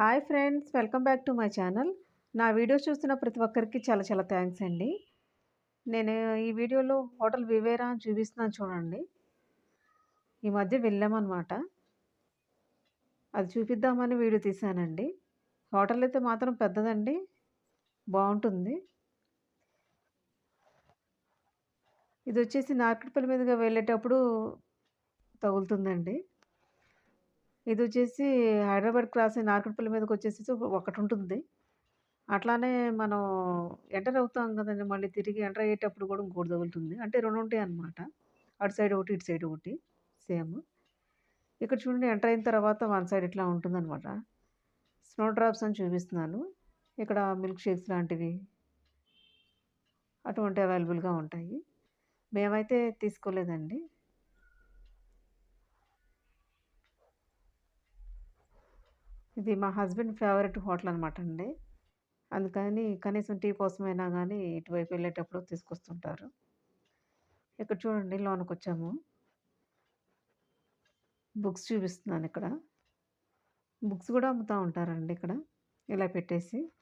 Hi friends welcome back to my channel. నా videos చూస్తున్న ప్రతి ఒక్కరికి చాలా చాలా థ్యాంక్స్ అండి. నేను ఈ వీడియోలో హోటల్ వివేరా అని చూపిస్తున్నాను చూడండి. ఈ మధ్య వెళ్ళామన్నమాట. అది చూపిద్దామని వీడియో తీశానండి హోటల్ అయితే మాత్రం పెద్దదండి బాగుంటుంది. ఇది వచ్చేసి నార్కెట్పల్లి మీదుగా వెళ్ళేటప్పుడు తగులుతుందండి. ఇది వచ్చేసి హైదరాబాద్ క్రాస్ అయిన మీదకి వచ్చేసి ఒకటి ఉంటుంది. అట్లానే మనం ఎంటర్ అవుతాం కదండి మళ్ళీ తిరిగి ఎంటర్ అయ్యేటప్పుడు కూడా ఇంకోటి తగులుతుంది. అంటే రెండు ఉంటాయి అన్నమాట. అటు సైడ్ ఒకటి ఇటు సైడ్ ఒకటి సేమ్. ఇక్కడ చూడండి ఎంటర్ అయిన తర్వాత వన్ సైడ్ ఇట్లా ఉంటుందన్నమాట. స్నో డ్రాప్స్ అని చూపిస్తున్నాను. ఇక్కడ మిల్క్ షేక్స్ లాంటివి అటువంటి అవైలబుల్గా ఉంటాయి. మేమైతే తీసుకోలేదండి. ఇది మా హస్బెండ్ ఫేవరెట్ హోటల్ అనమాట అండి. అందుకని కనీసం టీ కోసమైనా కానీ ఇటువైపు వెళ్ళేటప్పుడు తీసుకొస్తుంటారు. ఇక్కడ చూడండి లోనికి వచ్చాము బుక్స్ చూపిస్తున్నాను ఇక్కడ. బుక్స్ కూడా అమ్ముతూ ఉంటారండి ఇక్కడ. ఇలా పెట్టేసి.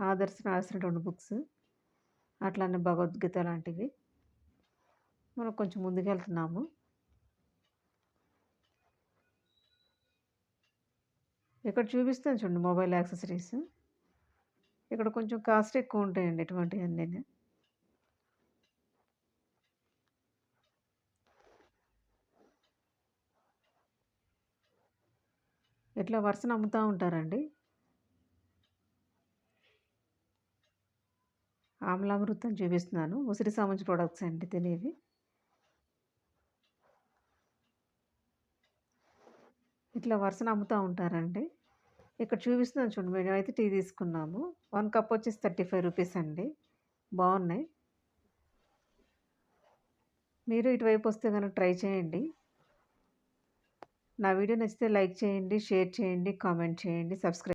ఆదర్శ రాసినటువంటి బుక్స్. అట్లానే భగవద్గీత లాంటివి. మనం కొంచెం ముందుకు ఇక్కడ చూపిస్తాను చూడండి మొబైల్ యాక్సెసరీస్. ఇక్కడ కొంచెం కాస్ట్ ఎక్కువ ఉంటాయండి ఇటువంటివన్నీ. ఇట్లా వరుసను అమ్ముతూ ఉంటారండి. ఆమ్లామృతం చూపిస్తున్నాను. ఉసిరి సామంచి ప్రొడక్ట్స్ అండి తినేవి. ఇట్లా వరుసన అమ్ముతూ ఉంటారండి. ఇక్కడ చూపిస్తున్నాను చూడండి మేము అయితే టీ తీసుకున్నాము. వన్ కప్ వచ్చేసి థర్టీ ఫైవ్ రూపీస్ అండి. బాగున్నాయి. మీరు ఇటువైపు వస్తే కనుక ట్రై చేయండి. నా వీడియో నచ్చితే లైక్ చేయండి షేర్ చేయండి కామెంట్ చేయండి సబ్స్క్రైబ్